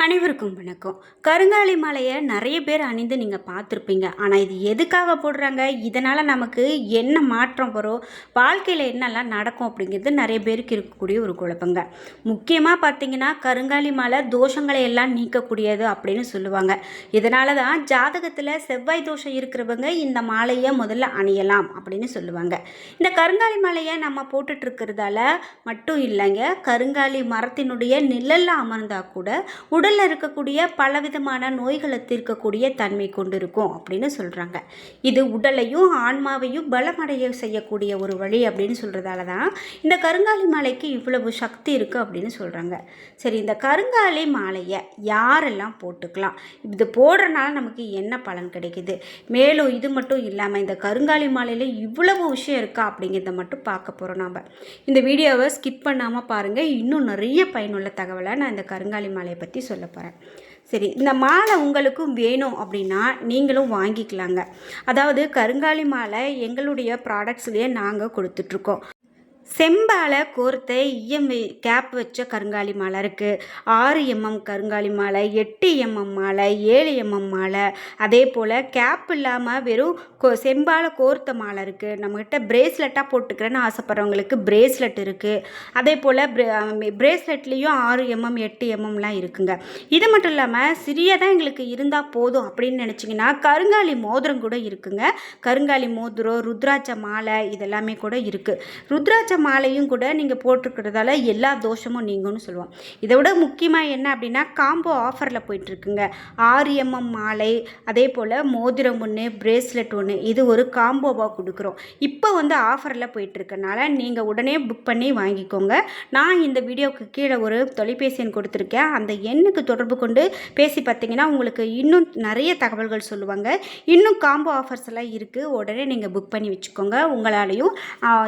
அனைவருக்கும் வணக்கம். கருங்காலி மாலையை நிறைய பேர் அணிந்து நீங்கள் பார்த்துருப்பீங்க. ஆனால் இது எதுக்காக போடுறாங்க? இதனால் நமக்கு என்ன மாற்றம் வரும்? வாழ்க்கையில் என்னெல்லாம் நடக்கும் அப்படிங்கிறது நிறைய பேருக்கு இருக்கக்கூடிய ஒரு குழப்பங்க. முக்கியமாக பார்த்தீங்கன்னா கருங்காலி மாலை தோஷங்களை எல்லாம் நீக்கக்கூடியது அப்படின்னு சொல்லுவாங்க. இதனால தான் ஜாதகத்தில் செவ்வாய் தோஷம் இருக்கிறவங்க இந்த மாலையை முதல்ல அணியலாம் அப்படின்னு சொல்லுவாங்க. இந்த கருங்காலி மாலையை நம்ம போட்டுட்ருக்கிறதால மட்டும் இல்லைங்க. கருங்காலி மரத்தினுடைய நிழலில் அமர்ந்தால் கூட உடலில் இருக்கக்கூடிய பலவிதமான நோய்களை தீர்க்கக்கூடிய தன்மை கொண்டிருக்கும் அப்படின்னு சொல்கிறாங்க இது உடலையும் ஆன்மாவையும் பலமடைய செய்யக்கூடிய ஒரு வழி அப்படின்னு சொல்கிறதால தான் இந்த கருங்காலி மாலைக்கு இவ்வளவு சக்தி இருக்குது அப்படின்னு சொல்கிறாங்க சரி இந்த கருங்காலி மாலையை யாரெல்லாம் போட்டுக்கலாம்? இது போடுறனால நமக்கு என்ன பலன் கிடைக்குது? மேலும் இது மட்டும் இல்லாமல் இந்த கருங்காலி மாலையில் இவ்வளவு விஷயம் இருக்கா அப்படிங்கிறத மட்டும் பார்க்க போகிறோம் நாம். இந்த வீடியோவை ஸ்கிப் பண்ணாமல் பாருங்கள் இன்னும் நிறைய பயனுள்ள தகவலை நான் இந்த கருங்காலி மாலையை பற்றி சொல்ல போகிறேன் சரி இந்த மாலை உங்களுக்கும் வேணும் அப்படின்னா நீங்களும் வாங்கிக்கலாங்க. அதாவது கருங்காலி மாலை எங்களுடைய ப்ராடக்ட்ஸ்லேயே நாங்கள் கொடுத்துட்ருக்கோம் செம்பால கோர்த்த இஎம்ஐ கேப் வச்ச கருங்காலி மாலை இருக்குது ஆறு எம்எம் கருங்காலி மாலை எட்டு எம்எம் மாலை ஏழு எம்எம் மாலை. அதே போல் கேப் இல்லாமல் வெறும் கோ செம்பால கோர்த்த மாலை இருக்குது நம்மக்கிட்ட பிரேஸ்லெட்டாக போட்டுக்கிறேன்னு ஆசைப்பட்றவங்களுக்கு பிரேஸ்லெட் இருக்குது அதே போல் பிரேஸ்லெட்லேயும் ஆறு எம்எம் எட்டு எம்எம்லாம் இருக்குங்க. இது மட்டும் இல்லாமல் சிறியதாக எங்களுக்கு இருந்தால் போதும் அப்படின்னு நினச்சிங்கன்னா கருங்காலி மோதிரம் கூட இருக்குங்க. கருங்காலி மோதிரம் ருத்ராட்ச மாலை இதெல்லாமே கூட இருக்குது ருத்ராட்ச மாலையும் கூட நீங்கள் போட்டிருக்கிறதால எல்லா தோஷமும் நீங்கும்னு சொல்லுவோம். இதை விட முக்கியமாக என்ன அப்படின்னா காம்போ ஆஃபரில் போயிட்டுருக்குங்க. ஆறு எம்எம் மாலை அதே போல் மோதிரம் ஒன்று பிரேஸ்லெட் ஒன்று இது ஒரு காம்போவாக கொடுக்குறோம். இப்போ வந்து ஆஃபரில் போயிட்டுருக்கனால நீங்கள் உடனே புக் பண்ணி வாங்கிக்கோங்க. நான் இந்த வீடியோவுக்கு கீழே ஒரு தொலைபேசி எண் கொடுத்துருக்கேன். அந்த எண்ணுக்கு தொடர்பு கொண்டு பேசி பார்த்தீங்கன்னா உங்களுக்கு இன்னும் நிறைய தகவல்கள் சொல்லுவாங்க. இன்னும் காம்போ ஆஃபர்ஸ் எல்லாம் இருக்குது உடனே நீங்கள் புக் பண்ணி வச்சுக்கோங்க. உங்களாலையும்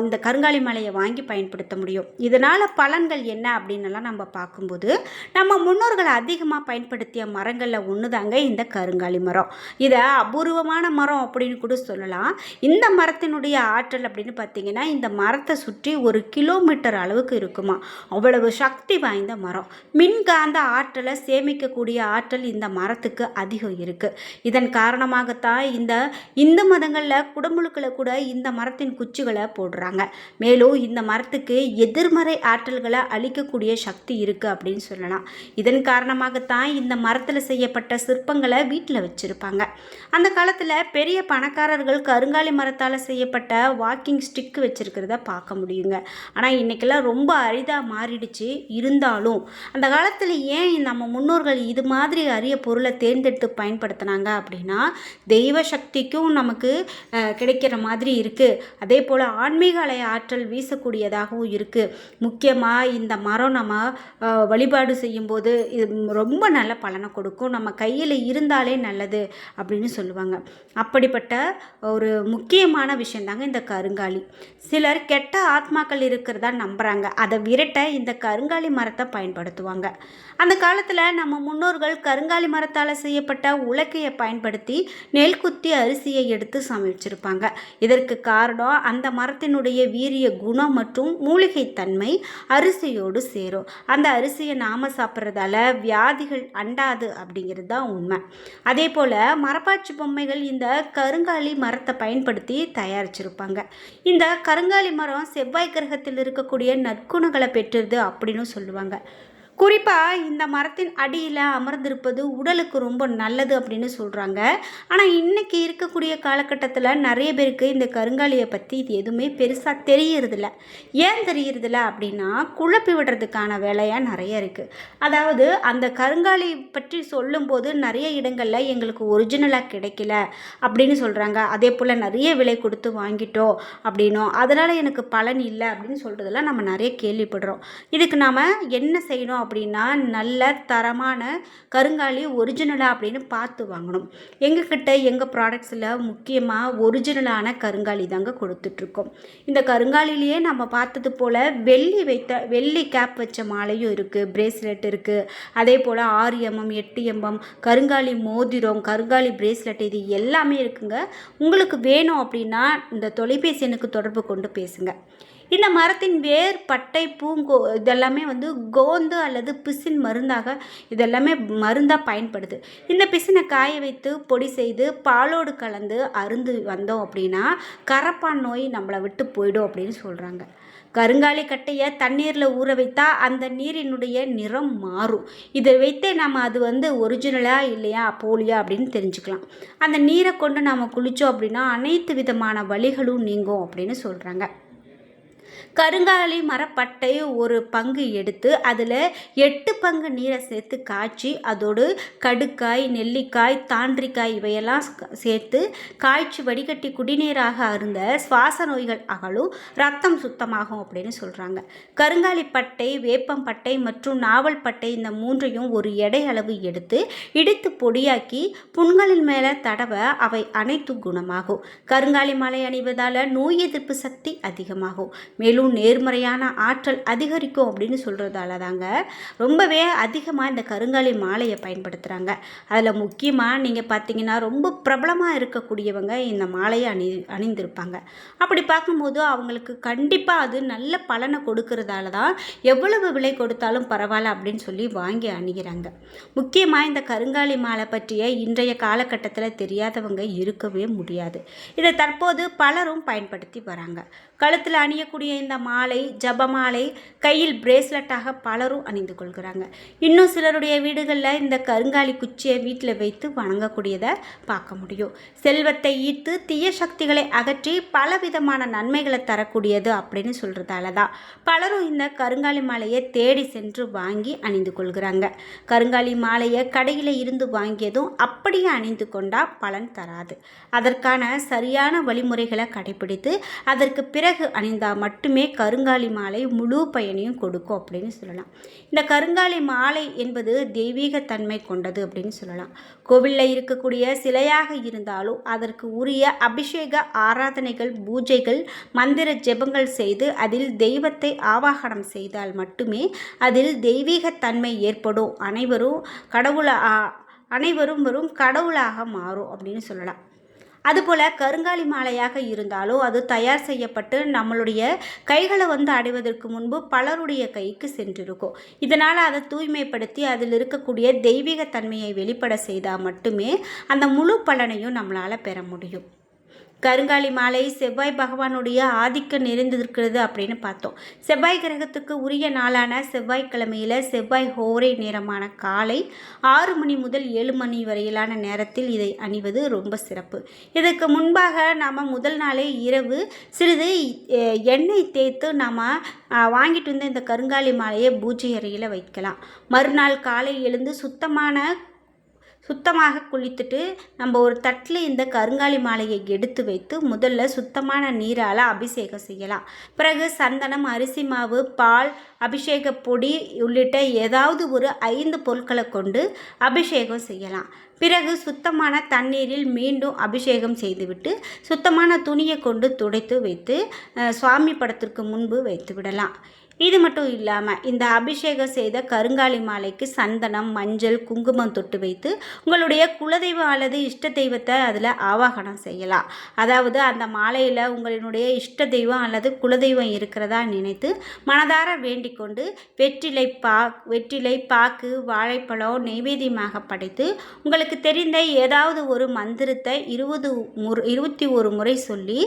இந்த கருங்காலி மலையை வாங்கி பயன்படுத்த முடியும். இதனால் பலன்கள் என்ன அப்படின்னலாம் நம்ம பார்க்கும்போது நம்ம முன்னோர்கள் அதிகமாக பயன்படுத்திய மரங்களில் ஒன்று தாங்க இந்த கருங்காலி மரம். இதை அபூர்வமான மரம் அப்படின்னு கூட சொல்லலாம். இந்த மரத்தினுடைய ஆற்றல் அப்படின்னு பார்த்தீங்கன்னா இந்த மரத்தை சுற்றி ஒரு கிலோமீட்டர் அளவுக்கு இருக்குமா. அவ்வளவு சக்தி வாய்ந்த மரம். மின்காந்த ஆற்றலை சேமிக்கக்கூடிய ஆற்றல் இந்த மரத்துக்கு அதிகம் இருக்குது இதன் காரணமாகத்தான் இந்த இந்து மதங்களில் குடமுழுக்களை கூட இந்த மரத்தின் குச்சிகளை போடுறாங்க. மேலும் இந்த மரத்துக்கு எதிர்மறை ஆற்றல்களை அழிக்கக்கூடிய சக்தி இருக்குது அப்படின்னு சொல்லலாம். இதன் காரணமாகத்தான் இந்த மரத்தில் செய்யப்பட்ட சிற்பங்களை வீட்டில் வச்சுருப்பாங்க. அந்த காலத்தில் பெரிய பணக்காரர்கள் கருங்காலி மரத்தால் செய்யப்பட்ட வாக்கிங் ஸ்டிக் வச்சுருக்கிறத பார்க்க முடியுங்க. ஆனால் இன்றைக்கெல்லாம் ரொம்ப அரிதாக மாறிடுச்சு. இருந்தாலும் அந்த காலத்தில் ஏன் நம்ம முன்னோர்கள் இது மாதிரி அரிய பொருளை தேர்ந்தெடுத்து பயன்படுத்தினாங்க அப்படின்னா தெய்வ சக்திக்கும் நமக்கு கிடைக்கிற மாதிரி இருக்குது அதே போல் ஆன்மீக அலை ஆற்றல் பேசக்கூடியதாகவும் இருக்குது முக்கியமாக இந்த மரம் நம்ம வழிபாடு செய்யும்போது இது ரொம்ப நல்ல பலனை கொடுக்கும். நம்ம கையில் இருந்தாலே நல்லது அப்படின்னு சொல்லுவாங்க. அப்படிப்பட்ட ஒரு முக்கியமான விஷயந்தாங்க இந்த கருங்காலி. சிலர் கெட்ட ஆத்மாக்கள் இருக்கிறதா நம்புகிறாங்க அதை விரட்ட இந்த கருங்காலி மரத்தை பயன்படுத்துவாங்க. அந்த காலத்தில் நம்ம முன்னோர்கள் கருங்காலி மரத்தால் செய்யப்பட்ட உலக்கையை பயன்படுத்தி நெல் குத்தி அரிசியை எடுத்து சமைச்சிருப்பாங்க. இதற்கு காரணம் அந்த மரத்தினுடைய வீரிய குணம் மற்றும் மூலிகை தன்மை அரிசியோடு சேரும். அந்த அரிசியை நாம சாப்பிட்றதால வியாதிகள் அண்டாது அப்படிங்கிறது தான் உண்மை. அதே போல் மரப்பாச்சி பொம்மைகள் இந்த கருங்காலி மரத்தை பயன்படுத்தி தயாரிச்சிருப்பாங்க. இந்த கருங்காலி மரம் செவ்வாய் கிரகத்தில் இருக்கக்கூடிய நற்குணங்களை பெற்றது அப்படின்னு சொல்லுவாங்க. குறிப்பாக இந்த மரத்தின் அடியில் அமர்ந்திருப்பது உடலுக்கு ரொம்ப நல்லது அப்படின்னு சொல்கிறாங்க ஆனால் இன்றைக்கி இருக்கக்கூடிய காலகட்டத்தில் நிறைய பேருக்கு இந்த கருங்காலியை பற்றி இது எதுவுமே பெருசாக தெரியறதில்ல. ஏன் தெரியறதில்ல அப்படின்னா குழப்பி விடுறதுக்கான வேலையாக நிறைய இருக்குது அதாவது அந்த கருங்காலி பற்றி சொல்லும்போது நிறைய இடங்களில் எங்களுக்கு ஒரிஜினலாக கிடைக்கல அப்படின்னு சொல்கிறாங்க அதே போல் நிறைய விலை கொடுத்து வாங்கிட்டோம் அப்படின்னும். அதனால் எனக்கு பலன் இல்லை அப்படின்னு சொல்கிறதெல்லாம் நம்ம நிறைய கேள்விப்படுறோம். இதுக்கு நாம் என்ன செய்யணும் அப்படின்னா நல்ல தரமான கருங்காலி ஒரிஜினலாக அப்படின்னு பார்த்து வாங்கணும். எங்ககிட்ட எங்கள் ப்ராடக்ட்ஸில் முக்கியமாக ஒரிஜினலான கருங்காலி தாங்க கொடுத்துட்ருக்கோம். இந்த கருங்காலிலேயே நம்ம பார்த்தது போல் வெள்ளி வைத்த வெள்ளி கேப் வச்ச மாலையும் இருக்குது பிரேஸ்லெட் இருக்குது அதே போல் ஆறு எம்எம் எட்டு எம்எம் கருங்காலி மோதிரம் கருங்காலி பிரேஸ்லெட் இது எல்லாமே இருக்குங்க. உங்களுக்கு வேணும் அப்படின்னா இந்த தொலைபேசி எண்ணுக்கு தொடர்பு கொண்டு பேசுங்க. இந்த மரத்தின் வேர் பட்டை பூங்கோ இதெல்லாமே வந்து கோந்து அல்லது பிசின் மருந்தாக இதெல்லாமே மருந்தாக பயன்படுது. இந்த பிசினை காய வைத்து பொடி செய்து பாலோடு கலந்து அருந்து வந்தோம் அப்படின்னா கரப்பான் நோய் நம்மளை விட்டு போயிடும் அப்படின்னு சொல்கிறாங்க கருங்காலி கட்டையை தண்ணீரில் ஊற வைத்தா அந்த நீரினுடைய நிறம் மாறும். இதை வைத்தே நம்ம அது வந்து ஒரிஜினலாக இல்லையா போலியா அப்படின்னு தெரிஞ்சுக்கலாம். அந்த நீரை கொண்டு நாம் குளித்தோம் அப்படின்னா அனைத்து விதமான வலிகளும் நீங்கும் அப்படின்னு சொல்கிறாங்க கருங்காலி மரப்பட்டை ஒரு பங்கு எடுத்து அதில் எட்டு பங்கு நீரை சேர்த்து காய்ச்சி அதோடு கடுக்காய் நெல்லிக்காய் தாண்டிக்காய் இவையெல்லாம் சேர்த்து காய்ச்சி வடிகட்டி குடிநீராக அருந்த சுவாச நோய்கள் அகலும் ரத்தம் சுத்தமாகும் அப்படின்னு சொல்கிறாங்க கருங்காலி பட்டை வேப்பம் பட்டை மற்றும் நாவல் பட்டை இந்த மூன்றையும் ஒரு எடை அளவு எடுத்து இடித்து பொடியாக்கி புண்களின் மேலே தடவ அவை அனைத்து குணமாகும். கருங்காலி மலை அணிவதால் நோய் எதிர்ப்பு சக்தி அதிகமாகும். மேலும் நேர்மறையான ஆற்றல் அதிகரிக்கும் அப்படின்னு சொல்கிறதால தாங்க ரொம்பவே அதிகமாக இந்த கருங்காலி மாலையை பயன்படுத்துகிறாங்க அதில் முக்கியமாக நீங்கள் பார்த்தீங்கன்னா ரொம்ப பிரபலமாக இருக்கக்கூடியவங்க இந்த மாலையை அணி அணிந்திருப்பாங்க. அப்படி பார்க்கும்போது அவங்களுக்கு கண்டிப்பாக அது நல்ல பலனை கொடுக்கறதால தான் எவ்வளவு விலை கொடுத்தாலும் பரவாயில்ல அப்படின்னு சொல்லி வாங்கி அணிகிறாங்க. முக்கியமாக இந்த கருங்காலி மாலை பற்றிய இன்றைய காலகட்டத்தில் தெரியாதவங்க இருக்கவே முடியாது. இதை தற்போது பலரும் பயன்படுத்தி வராங்க. கழுத்தில் அணியக்கூடிய இந்த மாலை ஜபமாலை கையில் பிரேஸ்லெட்டாக பலரும் அணிந்து கொள்கிறாங்க. இன்னும் சிலருடைய வீடுகளில் இந்த கருங்காலி குச்சியை வீட்டில் வைத்து வணங்கக்கூடியதை பார்க்க முடியும். செல்வத்தை ஈர்த்து தீய சக்திகளை அகற்றி பலவிதமான நன்மைகளை தரக்கூடியது அப்படின்னு சொல்கிறதால தான் பலரும் இந்த கருங்காலி மாலையை தேடி சென்று வாங்கி அணிந்து கொள்கிறாங்க. கருங்காலி மாலையை கடையில் இருந்து வாங்கியதும் அப்படியே அணிந்து கொண்டால் பலன் தராது. அதற்கான சரியான வழிமுறைகளை கடைபிடித்து அதற்கு பிறகு அணிந்தால் மட்டுமே கருங்காலி மாலை முழு பயனையும் கொடுக்கும் அப்படின்னு சொல்லலாம். இந்த கருங்காலி மாலை என்பது தெய்வீக தன்மை கொண்டது அப்படின்னு சொல்லலாம். கோவிலில் இருக்கக்கூடிய சிலையாக இருந்தாலும் அதற்கு உரிய அபிஷேக ஆராதனைகள் பூஜைகள் மந்திர ஜெபங்கள் செய்து அதில் தெய்வத்தை ஆவாகனம் செய்தால் மட்டுமே அதில் தெய்வீக தன்மை ஏற்படும். அனைவரும் கடவுளை அனைவரும் வரும் கடவுளாக மாறும் அப்படின்னு சொல்லலாம். அதுபோல் கருங்காலி மாலையாக இருந்தாலும் அது தயார் செய்யப்பட்டு நம்மளுடைய கைகளை வந்து அடைவதற்கு முன்பு பலருடைய கைக்கு சென்றிருக்கும். இதனால் அதை தூய்மைப்படுத்தி அதில் இருக்கக்கூடிய தெய்வீக தன்மையை வெளிப்பட செய்தால் மட்டுமே அந்த முழு பலனையும் நம்மளால் பெற முடியும். கருங்காலி மாலை செவ்வாய் பகவானுடைய ஆதிக்கம் நிறைந்திருக்கிறது அப்படின்னு பார்த்தோம். செவ்வாய் கிரகத்துக்கு உரிய நாளான செவ்வாய்க்கிழமையில் செவ்வாய் ஹோரை நேரமான காலை ஆறு மணி முதல் ஏழு மணி வரையிலான நேரத்தில் இதை அணிவது ரொம்ப சிறப்பு. இதற்கு முன்பாக நாம் முதல் நாளே இரவு சிறிது எண்ணெய் தேய்த்து நாம் வாங்கிட்டு வந்து இந்த கருங்காலி மாலையை பூஜை அறையில் வைக்கலாம். மறுநாள் காலை எழுந்து சுத்தமான சுத்தமாக குளித்துட்டு நம்ம ஒரு தட்டில் இந்த கருங்காலி மாலையை எடுத்து வைத்து முதல்ல சுத்தமான நீரால் அபிஷேகம் செய்யலாம். பிறகு சந்தனம் அரிசி மாவு பால் அபிஷேக பொடி உள்ளிட்ட ஏதாவது ஒரு ஐந்து பொருட்களை கொண்டு அபிஷேகம் செய்யலாம். பிறகு சுத்தமான தண்ணீரில் மீண்டும் அபிஷேகம் செய்துவிட்டு சுத்தமான துணியை கொண்டு துடைத்து வைத்து சுவாமி படத்திற்கு முன்பு வைத்து விடலாம். இது மட்டும் இல்லாமல் இந்த அபிஷேகம் செய்த கருங்காலி மாலைக்கு சந்தனம் மஞ்சள் குங்குமம் தொட்டு வைத்து உங்களுடைய குலதெய்வம் அல்லது இஷ்ட தெய்வத்தை அதில் ஆவாகனம் செய்யலாம். அதாவது அந்த மாலையில் உங்களினுடைய இஷ்ட தெய்வம் அல்லது குலதெய்வம் இருக்கிறதா நினைத்து மனதார வேண்டிக்கொண்டு வெற்றிலை பா வெற்றிலை பாக்கு வாழைப்பழம் நெய்வேதியமாக படைத்து உங்களுக்கு தெரிந்த ஏதாவது ஒரு மந்திரத்தை இருபது முறை இருபத்தி ஒரு முறை சொல்லி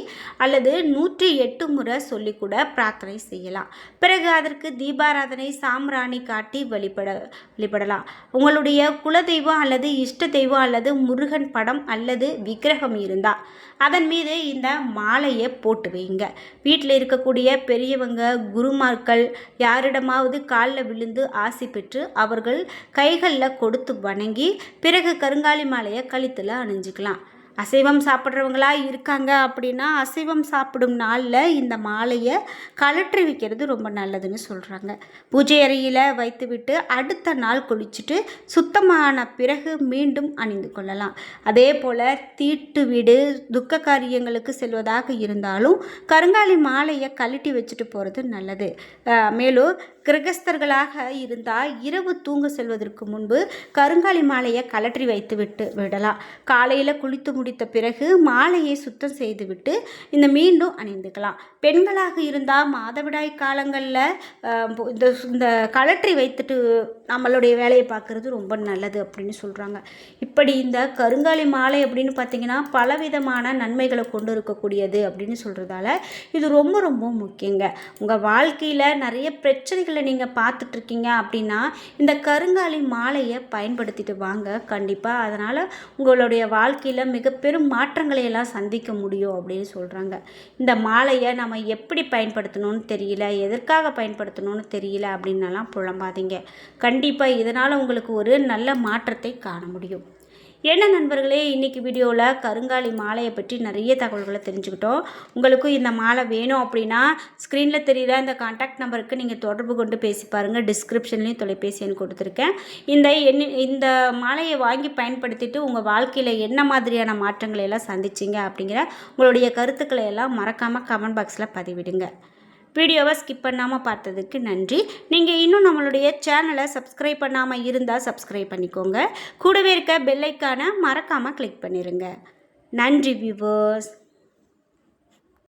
அல்லது நூற்றி எட்டு முறை சொல்லி கூட பிரார்த்தனை செய்யலாம். பிறகு பிறகு அதற்கு தீபாராதனை சாம்ராணி காட்டி வழிபட வழிபடலாம் உங்களுடைய குலதெய்வம் அல்லது இஷ்ட தெய்வம் அல்லது முருகன் படம் அல்லது விக்கிரகம் இருந்தால் அதன் மீது இந்த மாலையை போட்டு வைங்க வீட்டில் இருக்கக்கூடிய பெரியவங்க குருமார்கள் யாரிடமாவது காலில் விழுந்து ஆசி பெற்று அவர்கள் கைகளில் கொடுத்து வணங்கி பிறகு கருங்காலி மாலையை கழுத்தில் அணிஞ்சிக்கலாம். அசைவம் சாப்பிட்றவங்களா இருக்காங்க அப்படின்னா அசைவம் சாப்பிடும் நாளில் இந்த மாலையை கலற்றி வைக்கிறது ரொம்ப நல்லதுன்னு சொல்கிறாங்க பூஜை அறையில் வைத்துவிட்டு அடுத்த நாள் குளிச்சுட்டு சுத்தமான பிறகு மீண்டும் அணிந்து கொள்ளலாம். அதே போல் தீட்டு வீடு துக்க காரியங்களுக்கு செல்வதாக இருந்தாலும் கருங்காலி மாலையை கழட்டி வச்சுட்டு போகிறது நல்லது. மேலும் கிரகஸ்தர்களாக இருந்தால் இரவு தூங்க செல்வதற்கு முன்பு கருங்காலி மாலையை கலற்றி வைத்து விட்டு விடலாம். காலையில் குளித்து முடித்த பிறகு மாலையை சுத்தம் செய்துவிட்டு இந்த மீண்டும் அணிந்துக்கலாம். பெண்களாக இருந்தால் மாதவிடாய் காலங்களில் இந்த இந்த கலற்றி வைத்துட்டு நம்மளுடைய வேலையை பார்க்குறது ரொம்ப நல்லது அப்படின்னு சொல்கிறாங்க இப்படி இந்த கருங்காலி மாலை அப்படின்னு பார்த்தீங்கன்னா பலவிதமான நன்மைகளை கொண்டு இருக்கக்கூடியது அப்படின்னு சொல்கிறதால இது ரொம்ப ரொம்ப முக்கியங்க. உங்கள் வாழ்க்கையில் நிறைய பிரச்சனைகள் நீங்கள் பார்த்துட்ருக்கீங்க அப்படின்னா இந்த கருங்காலி மாலையை பயன்படுத்திட்டு வாங்க. கண்டிப்பாக அதனால் உங்களுடைய வாழ்க்கையில் மிக பெரும் மாற்றங்களை எல்லாம் சந்திக்க முடியும் அப்படின்னு சொல்கிறாங்க இந்த மாலையை நம்ம எப்படி பயன்படுத்தணும்னு தெரியல எதற்காக பயன்படுத்தணும்னு தெரியல அப்படின்னலாம் புலம்பாதீங்க. கண்டிப்பாக இதனால் உங்களுக்கு ஒரு நல்ல மாற்றத்தை காண முடியும். என்ன நண்பர்களே இன்றைக்கி வீடியோவில் கருங்காலி மாலையை பற்றி நிறைய தகவல்களை தெரிஞ்சுக்கிட்டோம். உங்களுக்கும் இந்த மாலை வேணும் அப்படின்னா ஸ்க்ரீனில் தெரியல இந்த காண்டாக்ட் நம்பருக்கு நீங்கள் தொடர்பு கொண்டு பேசி பாருங்கள் டிஸ்கிரிப்ஷன்லேயும் தொலைபேசி எண் கொடுத்துருக்கேன். இந்த எண் இந்த மாலையை வாங்கி பயன்படுத்திட்டு உங்கள் வாழ்க்கையில் என்ன மாதிரியான மாற்றங்களை எல்லாம் சந்திச்சிங்க அப்படிங்கிற உங்களுடைய கருத்துக்களை எல்லாம் மறக்காமல் கமெண்ட் பாக்ஸில் பதிவிடுங்க. வீடியோவை ஸ்கிப் பண்ணாமல் பார்த்ததுக்கு நன்றி. நீங்கள் இன்னும் நம்மளுடைய சேனலை சப்ஸ்கிரைப் பண்ணாமல் இருந்தால் சப்ஸ்கிரைப் பண்ணிக்கோங்க. கூடவே இருக்க பெல்லைக்கான மறக்காமல் கிளிக் பண்ணிடுங்க நன்றி வியூவர்ஸ்